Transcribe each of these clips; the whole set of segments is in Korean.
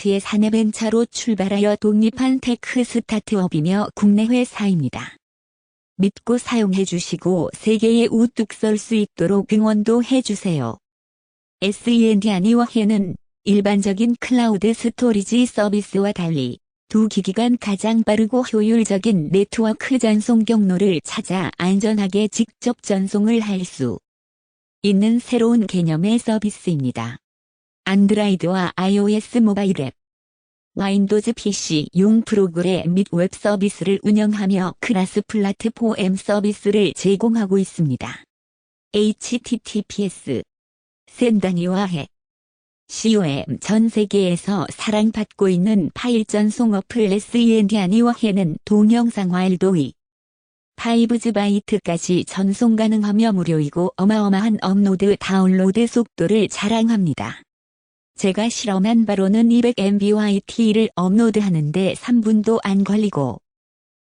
프로젝트의 사내벤처로 출발하여 독립한 테크 스타트업이며 국내 회사입니다. 믿고 사용해 주시고 세계에 우뚝 설 수 있도록 응원도 해주세요. SEND 아니워해는 일반적인 클라우드 스토리지 서비스와 달리 두 기기 간 가장 빠르고 효율적인 네트워크 전송 경로를 찾아 안전하게 직접 전송을 할 수 있는 새로운 개념의 서비스입니다. 안드라이드와 iOS 모바일 앱, 와인도즈 PC 용 프로그램 및 웹 서비스를 운영하며 크라스 플랫폼 서비스를 제공하고 있습니다. https 샌다니와 해 COM 전 세계에서 사랑받고 있는 파일 전송 어플 SEND아니와 해는 동영상 파일도 이 5ZB까지 전송 가능하며 무료이고 어마어마한 업로드 다운로드 속도를 자랑합니다. 제가 실험한 바로는 200MBYT를 업로드하는데 3분도 안 걸리고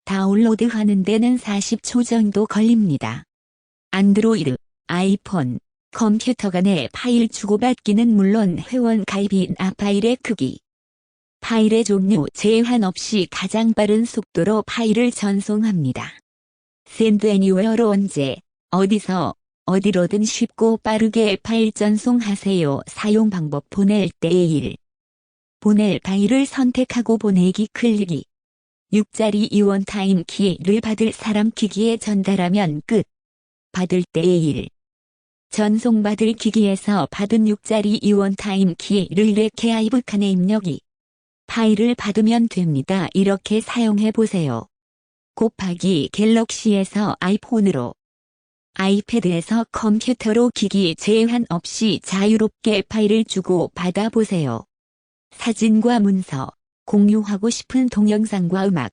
다운로드하는 데는 40초 정도 걸립니다. 안드로이드, 아이폰, 컴퓨터 간의 파일 주고받기는 물론 회원 가입이나 파일의 크기, 파일의 종류 제한 없이 가장 빠른 속도로 파일을 전송합니다. 샌드 애니웨어로 언제, 어디서, 어디로든 쉽고 빠르게 파일 전송하세요. 사용 방법 보낼 때의 일. 보낼 파일을 선택하고 보내기 클릭이 6자리 이원 타임 키를 받을 사람 기기에 전달하면 끝. 받을 때의 일. 전송받을 기기에서 받은 6자리 이원 타임 키를 레케 아이브 칸에 입력이 파일을 받으면 됩니다. 이렇게 사용해 보세요. 곱하기 갤럭시에서 아이폰으로 아이패드에서 컴퓨터로 기기 제한 없이 자유롭게 파일을 주고 받아보세요. 사진과 문서, 공유하고 싶은 동영상과 음악,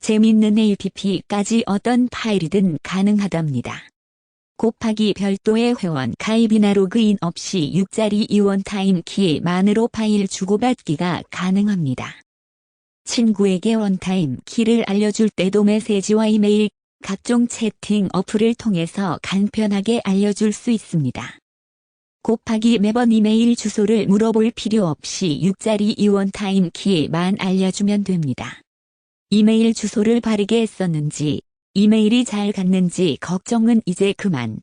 재밌는 APP까지 어떤 파일이든 가능하답니다. 곱하기 별도의 회원 가입이나 로그인 없이 6자리 이원 타임 키만으로 파일 주고받기가 가능합니다. 친구에게 원타임 키를 알려줄 때도 메시지와 이메일, 각종 채팅 어플을 통해서 간편하게 알려줄 수 있습니다. 곱하기 매번 이메일 주소를 물어볼 필요 없이 6자리 이원 타임 키만 알려주면 됩니다. 이메일 주소를 바르게 썼는지, 이메일이 잘 갔는지 걱정은 이제 그만.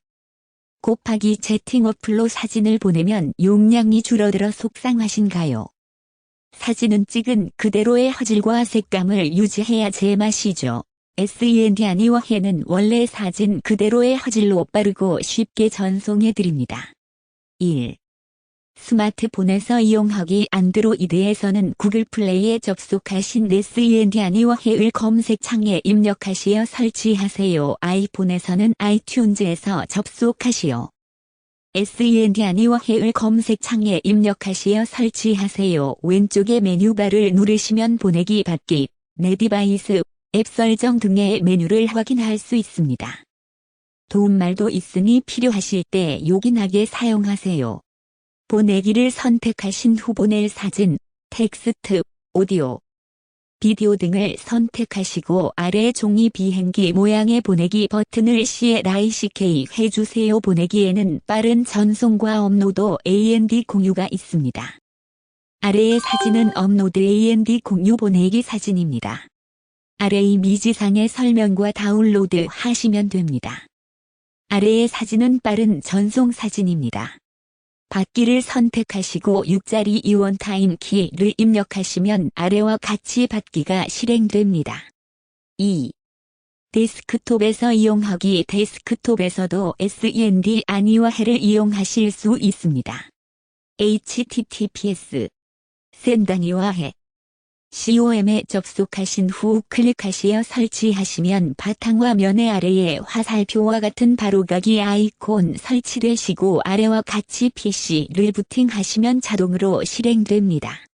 곱하기 채팅 어플로 사진을 보내면 용량이 줄어들어 속상하신가요? 사진은 찍은 그대로의 화질과 색감을 유지해야 제맛이죠. SEND 아니와 해는 원래 사진 그대로의 화질로 빠르고 쉽게 전송해드립니다. 1. 스마트폰에서 이용하기 안드로이드에서는 구글 플레이에 접속하신 SEND 아니와 해을 검색창에 입력하시어 설치하세요. 아이폰에서는 아이튠즈에서 접속하시오. SEND 아니와 해을 검색창에 입력하시어 설치하세요. 왼쪽의 메뉴바를 누르시면 보내기 받기, 내 디바이스, 앱 설정 등의 메뉴를 확인할 수 있습니다. 도움말도 있으니 필요하실 때 요긴하게 사용하세요. 보내기를 선택하신 후 보낼 사진, 텍스트, 오디오, 비디오 등을 선택하시고 아래 종이 비행기 모양의 보내기 버튼을 CLICK 해주세요. 보내기에는 빠른 전송과 업로드 AND 공유가 있습니다. 아래의 사진은 업로드 AND 공유 보내기 사진입니다. 아래 이미지상의 설명과 다운로드 하시면 됩니다. 아래의 사진은 빠른 전송 사진입니다. 받기를 선택하시고 6자리 이원 타임 키를 입력하시면 아래와 같이 받기가 실행됩니다. 2. 데스크톱에서 이용하기 데스크톱에서도 SEND 아니와 해를 이용하실 수 있습니다. https 샌다니와 해 COM에 접속하신 후 클릭하시어 설치하시면 바탕화면의 아래에 화살표와 같은 바로가기 아이콘 설치되시고 아래와 같이 PC를 부팅하시면 자동으로 실행됩니다.